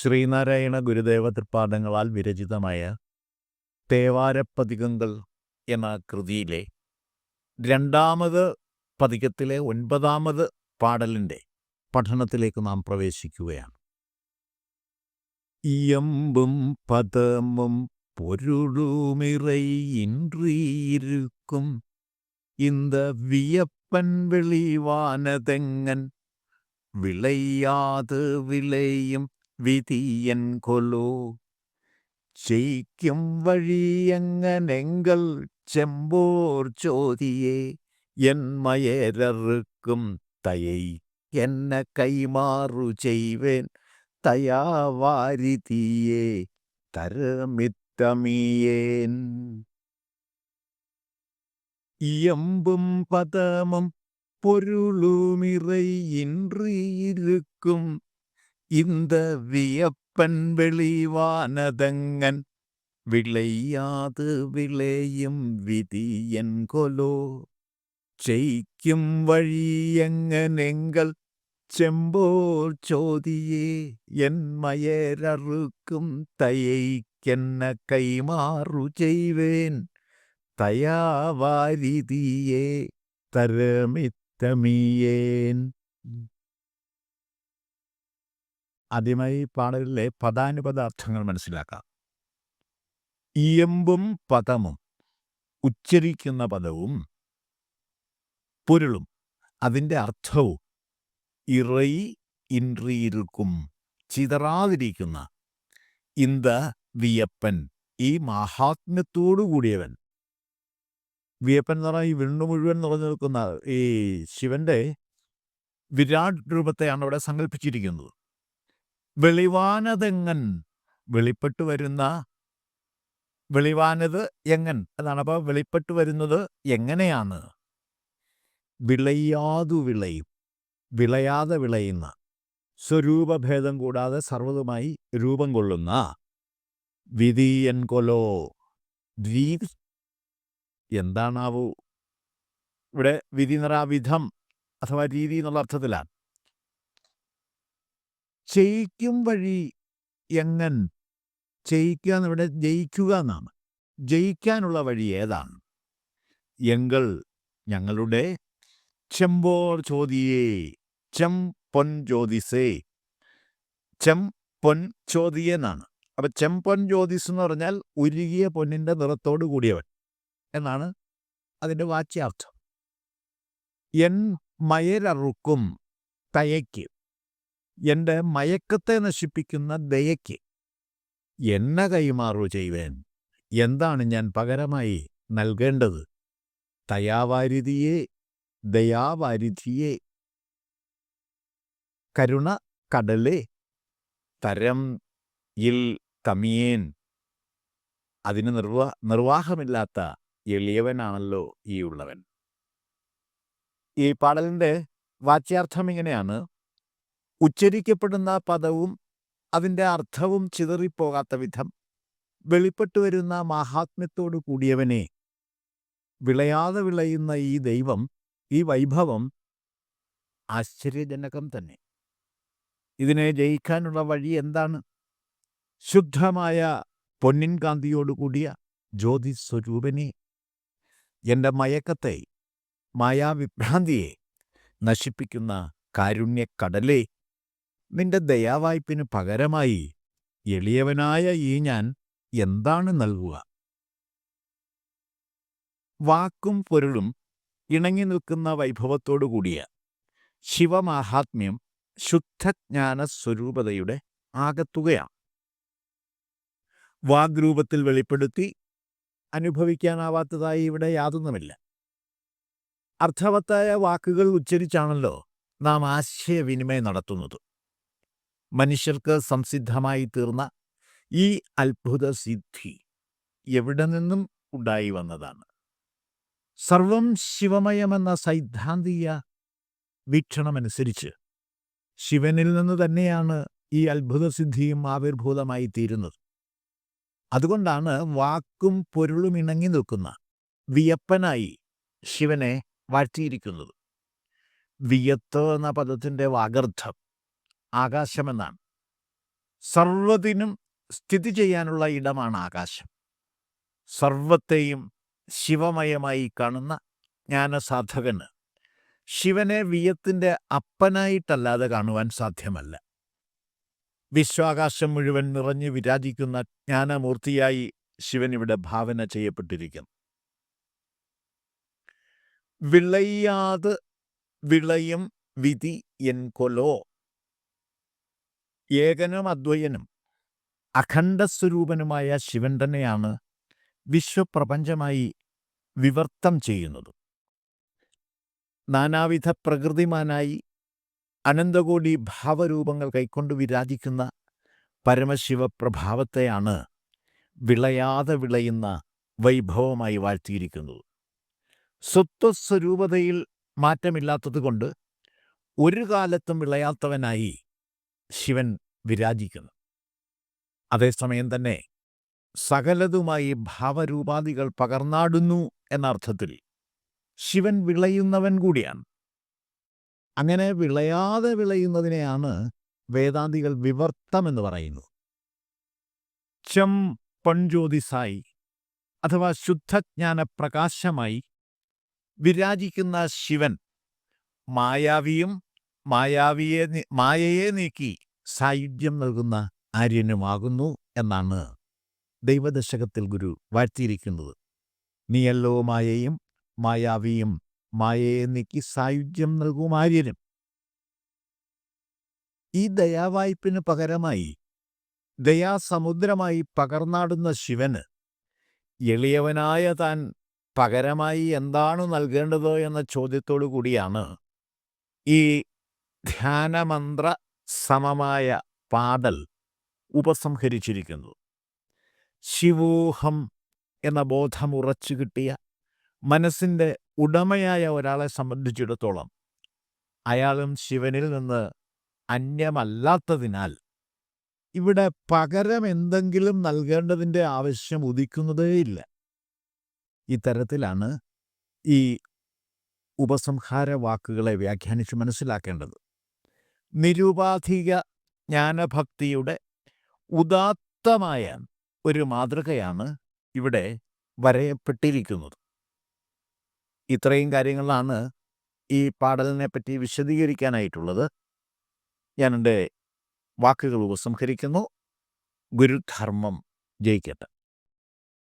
ശ്രീനാരായണ ഗുരുദേവ തൃപ്പാദങ്ങളാൽ വിരചിതമായ തേവാരപ്പതികങ്ങൾ എന്ന കൃതിയിലെ രണ്ടാമത് പതികത്തിലെ ഒൻപതാമത് പാടലിൻ്റെ പഠനത്തിലേക്ക് നാം പ്രവേശിക്കുകയാണ് ഇയമ്പും പദമും പൊരുളുമിറൈ ഇൻറിയിരിക്കും இந்த வியப்பன் வெளிவானதெங்கன் விளையாது விளையும் വിധിയൻ കൊലോ ജയിക്കും വഴിയങ്ങനെങ്കൽ ചെമ്പോർ ചോതിയെ എന്മയേരറുക്കും തയൈ എന്നെ കൈമാറു ചെയ്വേൻ തയാവാരിതീയേ തരമിത്തമീയേൻ இயம்பும் பதமும் பொருளுமிறை இன்று இருக்கும் இந்த வியப்பன் வெளிவானதங்கன் விளையாது விளையும் விதியன் கொலோ ஜெயிக்கும் வழியங்கனெங்கள் செம்போர் சோதியே என் மயரறுக்கும் தயைக்கென்ன கைமாறு செய்வேன் തയാവാരിതിയെ തരമിത്തമിയേൻ ആദ്യമായി പാടലിലെ പദാനുപദ അർത്ഥങ്ങൾ മനസ്സിലാക്കാം. ഇയമ്പും പദമും ഉച്ചരിക്കുന്ന പദവും പൊരുളും. അതിന്റെ അർത്ഥവും ഇറൈ ഇൻറിയിരിക്കും ചിതറാതിരിക്കുന്ന ഇന്ത വിയപ്പൻ ഈ മഹാത്മ്യത്തോടു കൂടിയവൻ. വിയപ്പൻ എന്ന് പറഞ്ഞാൽ ഈ വിണ്ണു മുഴുവൻ നിറഞ്ഞു നിൽക്കുന്ന ഈ ശിവന്റെ വിരാട് രൂപത്തെയാണ് അവിടെ സങ്കല്പിച്ചിരിക്കുന്നത് വെളിവാനതെങ്ങൻ? വെളിപ്പെട്ടു വരുന്ന വെളിവാനത് എങ്ങൻ? അതാണ് അപ്പോൾ വെളിപ്പെട്ടു വരുന്നത് എങ്ങനെയാണ്? വിളയാതു വിളയും. വിളയാതെ വിളയുന്ന. സ്വരൂപഭേദം കൂടാതെ സർവതുമായി രൂപം കൊള്ളുന്ന. വിധീയൻ കൊലോ. ദ്വീ എന്താണാവൂ? ഇവിടെ വിധി നിറ വിധം അഥവാ രീതി എന്നുള്ള അർത്ഥത്തിലാണ്. ചെയ്യിക്കും വഴി എങ്ങൻ ചെയ്യിക്കുക എന്നിവിടെ ജയിക്കുക എന്നാണ്. ജയിക്കാനുള്ള വഴി ഏതാണ്? എങ്കൾ ഞങ്ങളുടെ ചെമ്പോർ ചോദിയേ ചെം പൊൻ ജ്യോതിസേ. ചെം പൊൻ ചോദിയേ എന്നാണ്. അപ്പൊ ചെമ്പൊൻ ജ്യോതിസ് എന്ന് പറഞ്ഞാൽ ഉരുകിയ പൊന്നിന്റെ നിറത്തോട് കൂടിയവൻ എന്നാണ് അതിന്റെ വാച്യാർത്ഥം. എൻ മയരറുക്കും തയയ്ക്ക്. എന്റെ മയക്കത്തെ നശിപ്പിക്കുന്ന ദയയ്ക്ക് എന്നെ കൈമാറു ചെയ്യുവേൻ എന്താണ് ഞാൻ പകരമായി നൽകേണ്ടത്? തയാവാരിധിയെ ദയാവാരിധിയെ. കരുണ കടലേ തരം ഇൽ തമിയേൻ. അതിന് നിർവാ നിർവാഹമില്ലാത്ത എളിയവനാണല്ലോ ഈ ഉള്ളവൻ. ഈ പാടലിന്റെ വാച്യാർത്ഥം ഇങ്ങനെയാണ്. ഉച്ചരിക്കപ്പെടുന്ന പദവും അതിന്റെ അർത്ഥവും ചിതറിപ്പോകാത്ത വിധം വെളിപ്പെട്ടു വരുന്ന മാഹാത്മ്യത്തോടു കൂടിയവനെ വിളയാതെ വിളയുന്ന ഈ ദൈവം ഈ വൈഭവം ആശ്ചര്യജനകം തന്നെ. ഇതിനെ ജയിക്കാനുള്ള വഴി എന്താണ്? ശുദ്ധമായ പൊന്നിൻ കാന്തിയോടുകൂടിയ ജ്യോതിസ്വരൂപനെ. എന്റെ മയക്കത്തെ മായാവിഭ്രാന്തിയെ നശിപ്പിക്കുന്ന കാരുണ്യക്കടലേ നിന്റെ ദയാവായ്പിന് പകരമായി എളിയവനായ ഈ ഞാൻ എന്താണ് നൽകുക? വാക്കും പൊരുളും ഇണങ്ങി നിൽക്കുന്ന വൈഭവത്തോടുകൂടിയ ശിവമാഹാത്മ്യം ശുദ്ധജ്ഞാന സ്വരൂപതയുടെ ആകത്തുകയാണ്. വാഗ്രൂപത്തിൽ വെളിപ്പെടുത്തി അനുഭവിക്കാനാവാത്തതായി ഇവിടെ യാതൊന്നുമില്ല. അർത്ഥവത്തായ വാക്കുകൾ ഉച്ചരിച്ചാണല്ലോ നാം ആശയവിനിമയം നടത്തുന്നത്. മനുഷ്യർക്ക് സംസിദ്ധമായി തീർന്ന ഈ അത്ഭുത സിദ്ധി എവിടെ നിന്നും ഉണ്ടായി വന്നതാണ്? സർവം ശിവമയമെന്ന സൈദ്ധാന്തിക വീക്ഷണമനുസരിച്ച് ശിവനിൽ നിന്ന് തന്നെയാണ് ഈ അത്ഭുത സിദ്ധിയും ആവിർഭൂതമായി തീരുന്നത്. അതുകൊണ്ടാണ് വാക്കും പൊരുളും ഇണങ്ങി നിൽക്കുന്ന വിയപ്പനായി ശിവനെ വാഴ്ത്തിയിരിക്കുന്നത്. വിയത്ത് എന്ന പദത്തിന്റെ വാഗർദ്ധം ആകാശമെന്നാണ്. സർവതിനും സ്ഥിതി ചെയ്യാനുള്ള ഇടമാണ് ആകാശം. സർവത്തെയും ശിവമയമായി കാണുന്ന ജ്ഞാനസാധകന് ശിവനെ വിയത്തിന്റെ അപ്പനായിട്ടല്ലാതെ കാണുവാൻ സാധ്യമല്ല. വിശ്വാകാശം മുഴുവൻ നിറഞ്ഞു വിരാജിക്കുന്ന ജ്ഞാനമൂർത്തിയായി ശിവൻ ഇവിടെ ഭാവന ചെയ്യപ്പെട്ടിരിക്കുന്നു. വിളയാത് വിളയും വിധി എൻ കൊലോ ഏകനും അദ്വയനും അഖണ്ഡസ്വരൂപനുമായ ശിവൻ തന്നെയാണ് വിശ്വപ്രപഞ്ചമായി വിവർത്തം ചെയ്യുന്നത്. നാനാവിധ പ്രകൃതിമാനായി അനന്തകോടി ഭാവരൂപങ്ങൾ കൈക്കൊണ്ട് വിരാജിക്കുന്ന പരമശിവപ്രഭാവത്തെയാണ് വിളയാതെ വിളയുന്ന വൈഭവമായി വാഴ്ത്തിയിരിക്കുന്നത്. സ്വത്വസ്വരൂപതയിൽ മാറ്റമില്ലാത്തതുകൊണ്ട് ഒരു കാലത്തും വിളയാത്തവനായി ശിവൻ വിരാജിക്കുന്നു. അതേസമയം തന്നെ സകലതുമായി ഭാവരൂപാദികൾ പകർന്നാടുന്നു എന്നർത്ഥത്തിൽ ശിവൻ വിളയുന്നവൻ കൂടിയാണ്. അങ്ങനെ വിളയാതെ വിളയുന്നതിനെയാണ് വേദാന്തികൾ വിവർത്തമെന്ന് പറയുന്നു. ചം പൺജ്യോതിസായി അഥവാ ശുദ്ധജ്ഞാന പ്രകാശമായി വിരാജിക്കുന്ന ശിവൻ മായാവിയും മായാവിയെ മായയെ നീക്കി സായുജ്യം നൽകുന്ന ആര്യനുമാകുന്നു എന്നാണ് ദൈവദശകത്തിൽ ഗുരു വാഴ്ത്തിയിരിക്കുന്നത്. നീയല്ലോ മായയും മായാവിയും മായയെ നീക്കി സായുജ്യം നൽകും ആര്യനും. ഈ ദയാവായ്പിന് പകരമായി ദയാസമുദ്രമായി പകർന്നാടുന്ന ശിവന് എളിയവനായ താൻ പകരമായി എന്താണ് നൽകേണ്ടത് എന്ന ചോദ്യത്തോടു കൂടിയാണ് ഈ ധ്യാനമന്ത്ര സമമായ പാതൽ ഉപസംഹരിച്ചിരിക്കുന്നു. ശിവോഹം എന്ന ബോധം ഉറച്ചു കിട്ടിയ മനസ്സിന്റെ ഉടമയായ ഒരാളെ സംബന്ധിച്ചിടത്തോളം അയാളും ശിവനിൽ നിന്ന് അന്യമല്ലാത്തതിനാൽ ഇവിടെ പകരം എന്തെങ്കിലും നൽകേണ്ടതിന്റെ ആവശ്യം ഉദിക്കുന്നതേയില്ല ഇത്തരത്തിലാണ് ഈ ഉപസംഹാര വാക്കുകളെ വ്യാഖ്യാനിച്ച് മനസ്സിലാക്കേണ്ടത്. നിരുപാധിക ജ്ഞാനഭക്തിയുടെ ഉദാത്തമായ ഒരു മാതൃകയാണ് ഇവിടെ വരയപ്പെട്ടിരിക്കുന്നത്. ഇത്രയും കാര്യങ്ങളാണ് ഈ പാടലിനെ പറ്റി വിശദീകരിക്കാനായിട്ടുള്ളത്. ഞാൻ എന്റെ വാക്കുകൾ ഉപസംഹരിക്കുന്നു. ഗുരുധർമ്മം ജയിക്കട്ടെ.